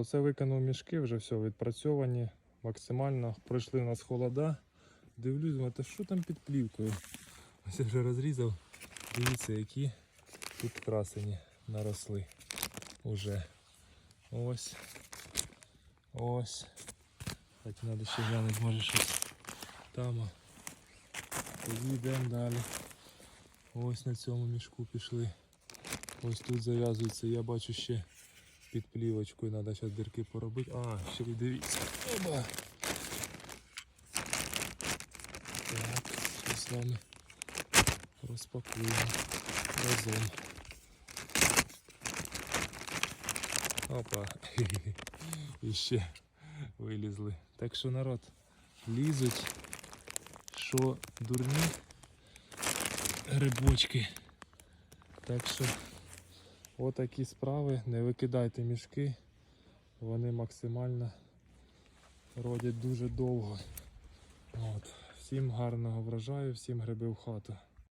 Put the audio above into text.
оце викинув мішки, вже все відпрацьовані максимально. Пройшли у нас холода. Дивлюсь, думаю, та що там під плівкою? Ось я вже розрізав. Дивіться, які тут красені наросли уже. Ось. Ось. Так, треба ще глянути, може щось там. Тоді йдемо далі. Ось на цьому мішку пішли. Ось тут зав'язується, я бачу ще під плівочкою, треба зараз дірки поробити. А, ще й дивіться. Оба. Так, що з вами розпакуємо разом. Опа. І ще вилізли. Так що народ, лізуть, що дурні грибочки. Так що отакі справи. Не викидайте мішки. Вони максимально родять дуже довго. От. Всім гарного врожаю, всім гриби в хату.